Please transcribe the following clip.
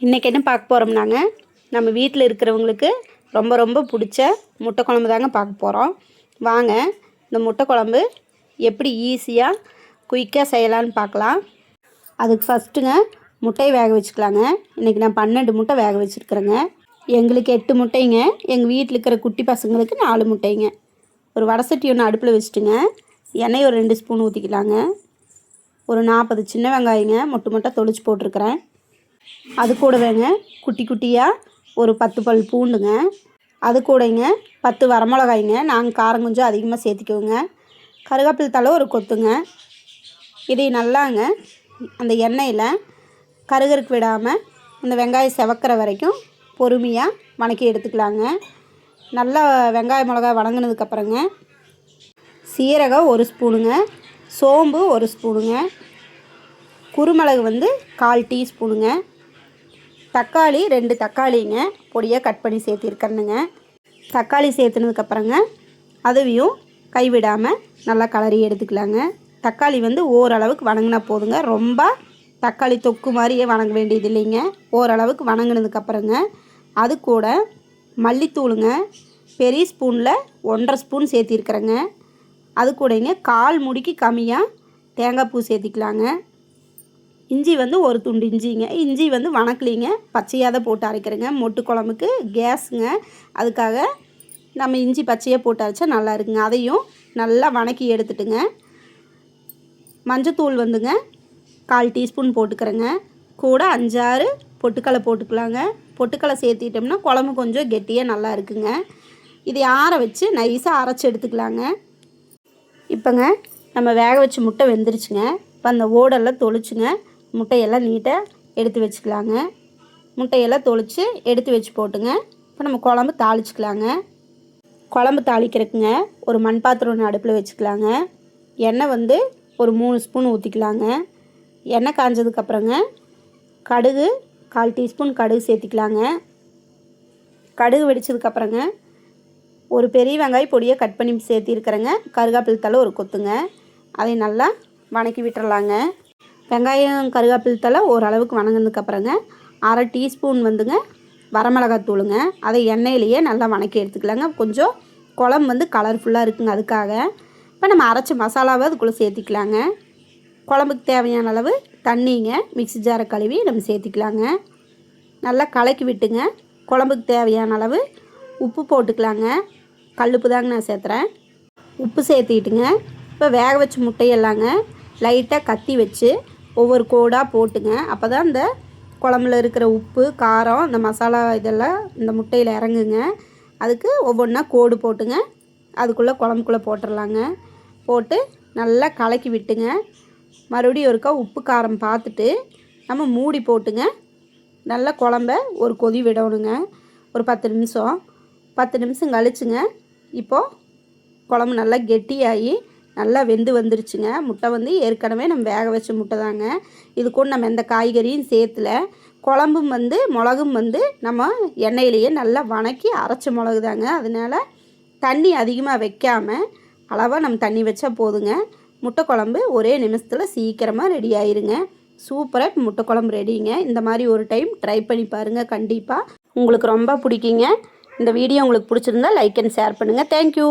இன்றைக்கி என்ன பார்க்க போகிறோம்னாங்க நம்ம வீட்டில் இருக்கிறவங்களுக்கு ரொம்ப ரொம்ப பிடிச்ச முட்டை குழம்பு தாங்க பார்க்க போகிறோம் வாங்க இந்த முட்டை குழம்பு எப்படி ஈஸியாக குயிக்காக செய்யலான்னு பார்க்கலாம். அதுக்கு ஃபஸ்ட்டுங்க முட்டையை வேக வச்சுக்கலாங்க. இன்றைக்கி நான் பன்னெண்டு முட்டை வேக வச்சுருக்குறேங்க. எங்களுக்கு எட்டு முட்டைங்க. எங்கள் வீட்டில் இருக்கிற குட்டி பசங்களுக்கு நாலு முட்டைங்க. ஒரு வடை சட்டி ஒன்று அடுப்பில் வச்சுட்டுங்க. எண்ணெய் ஒரு ரெண்டு ஸ்பூன் ஊற்றிக்கலாங்க ஒரு நாற்பது சின்ன வெங்காயங்க முட்டை மொட்டை தொளிச்சு போட்டிருக்கிறேன். அது கூடவேங்க குட்டி குட்டியாக ஒரு பத்து பல் பூண்டுங்க. அது கூடங்க பத்து வரமிளகாய்ங்க. நாங்கள் காரம் கொஞ்சம் அதிகமாக சேர்த்திக்குவோங்க. கருவேப்பிலை தலை ஒரு கொத்துங்க. இதை நல்லாங்க. அந்த எண்ணெயில் கருகருக்கு விடாமல் அந்த வெங்காயம் செவக்கிற வரைக்கும் பொறுமையாக வணக்கி எடுத்துக்கலாங்க. நல்லா வெங்காய மிளகாய் வணங்கினதுக்கப்புறங்க சீரகம் ஒரு ஸ்பூனுங்க. சோம்பு ஒரு ஸ்பூனுங்க. குருமிளகு வந்து கால் டீஸ்பூனுங்க. தக்காளி ரெண்டு தக்காளிங்க பொடியாக கட் பண்ணி சேர்த்திருக்கணுங்க. தக்காளி சேர்த்துனதுக்கப்புறங்க அதுவையும் கைவிடாமல் நல்லா கலரி எடுத்துக்கலாங்க. தக்காளி வந்து ஓரளவுக்கு வணங்கினா போதுங்க. ரொம்ப தக்காளி தொக்கு மாதிரியே வணங்க வேண்டியது இல்லைங்க. ஓரளவுக்கு வணங்கினதுக்கப்புறங்க அது கூட மல்லித்தூளுங்க பெரிய ஸ்பூனில் ஒன்றரை ஸ்பூன் சேர்த்திருக்கிறேங்க. அது கூடங்க கால் முடிக்கு கம்மியாக தேங்காய் பூ சேர்த்திக்கலாங்க. இஞ்சி வந்து ஒரு துண்டு இஞ்சிங்க. இஞ்சி வந்து வணக்கலிங்க. பச்சையாக தான் போட்டு அரைக்கிறேங்க. மொட்டு குழம்புக்கு கேஸுங்க. அதுக்காக நம்ம இஞ்சி பச்சையாக போட்டு அரைச்சா நல்லா இருக்குங்க. அதையும் நல்லா வணக்கி எடுத்துட்டுங்க. மஞ்சத்தூள் வந்துங்க. கால் டீஸ்பூன் போட்டுக்கிறேங்க. கூட அஞ்சாறு பொட்டுக்கலை போட்டுக்கலாங்க. பொட்டுக்கலை சேர்த்திட்டோம்னா குழம்பு கொஞ்சம் கெட்டியாக நல்லா இருக்குங்க. இதை ஆற வச்சு நைஸாக அரைச்சி எடுத்துக்கலாங்க. இப்போங்க நம்ம வேக வச்ச முட்டை வெந்துருச்சுங்க. இப்போ அந்த ஓடெல்லாம் தொளிச்சுங்க. முட்டையெல்லாம் நீட்டாக எடுத்து வச்சுக்கலாங்க. முட்டையெல்லாம் தொளித்து எடுத்து வச்சு போட்டுங்க. இப்போ நம்ம குழம்பு தாளிச்சுக்கலாங்க. குழம்பு தாளிக்கிறதுக்குங்க ஒரு மண் பாத்திரம் ஒன்று அடுப்பில் வச்சுக்கலாங்க. எண்ணெய் வந்து ஒரு மூணு ஸ்பூன் ஊற்றிக்கலாங்க எண்ணெய் காஞ்சதுக்கப்புறங்க கடுகு கால் டீஸ்பூன் கடுகு சேர்த்திக்கலாங்க. கடுகு வெடிச்சதுக்கப்புறங்க ஒரு பெரிய வெங்காயம் பொடியை கட் பண்ணி சேர்த்திருக்கிறேங்க. கருகாப்பில் தலை ஒரு கொத்துங்க. அதை நல்லா வணக்கி விட்டுறலாங்க. வெங்காயம் கருகாப்பில் தலை ஓரளவுக்கு வணங்கினதுக்கப்புறங்க அரை டீஸ்பூன் வந்துங்க வரமிளகாத்தூளுங்க அதை எண்ணெயிலேயே நல்லா வணக்கி எடுத்துக்கலாங்க. கொஞ்சம் குழம்பு வந்து கலர்ஃபுல்லாக இருக்குங்க அதுக்காக. இப்போ நம்ம அரைச்ச மசாலாவை அதுக்குள்ளே சேர்த்திக்கலாங்க. குழம்புக்கு தேவையான அளவு தண்ணிங்க மிக்ஸி ஜாரை கழுவி நம்ம சேர்த்திக்கலாங்க. நல்லா கலக்கி விட்டுங்க. குழம்புக்கு தேவையான அளவு உப்பு போட்டுக்கலாங்க. கல்லுப்பு தாங்க நான் சேர்த்துறேன். உப்பு சேர்த்திக்கிட்டுங்க இப்போ வேக வச்ச முட்டையெல்லாங்க லைட்டாக கத்தி வச்சு ஒவ்வொரு கோடாக போட்டுங்க. அப்போ தான் இந்த குழம்புல இருக்கிற உப்பு காரம் இந்த மசாலா இதெல்லாம் இந்த முட்டையில் இறங்குங்க. அதுக்கு ஒவ்வொன்றா கோடு போட்டுங்க. அதுக்குள்ளே குழம்புக்குள்ளே போட்டுடலாங்க போட்டு நல்லா கலக்கி விட்டுங்க. மறுபடியும் ஒருக்கா உப்பு காரம் பார்த்துட்டு நம்ம மூடி போட்டுங்க. நல்லா குழம்ப ஒரு கொதி விடணுங்க. ஒரு பத்து நிமிஷம். பத்து நிமிஷம் கழிச்சுங்க. இப்போது குழம்பு நல்லா கெட்டியாகி நல்லா வெந்து வந்துருச்சுங்க. முட்டை வந்து ஏற்கனவே நம்ம வேக வச்ச முட்டை தாங்க. இது கூட நம்ம எந்த காய்கறியும் சேர்த்துல குழம்பும் வந்து மிளகும் வந்து நம்ம எண்ணெயிலேயே நல்லா வணக்கி அரைச்ச மிளகு தாங்க. அதனால் தண்ணி அதிகமாக வைக்காமல் அளவாக நம்ம தண்ணி வச்சா போதுங்க. முட்டை குழம்பு ஒரே நிமிஷத்தில் சீக்கிரமாக ரெடி ஆயிருங்க. சூப்பராக முட்டை குழம்பு ரெடிங்க. இந்த மாதிரி ஒரு டைம் ட்ரை பண்ணி பாருங்கள் கண்டிப்பாக உங்களுக்கு ரொம்ப பிடிக்குங்க. இந்த வீடியோ உங்களுக்கு பிடிச்சிருந்தா லைக் அண்ட் ஷேர் பண்ணுங்கள் தேங்க்யூ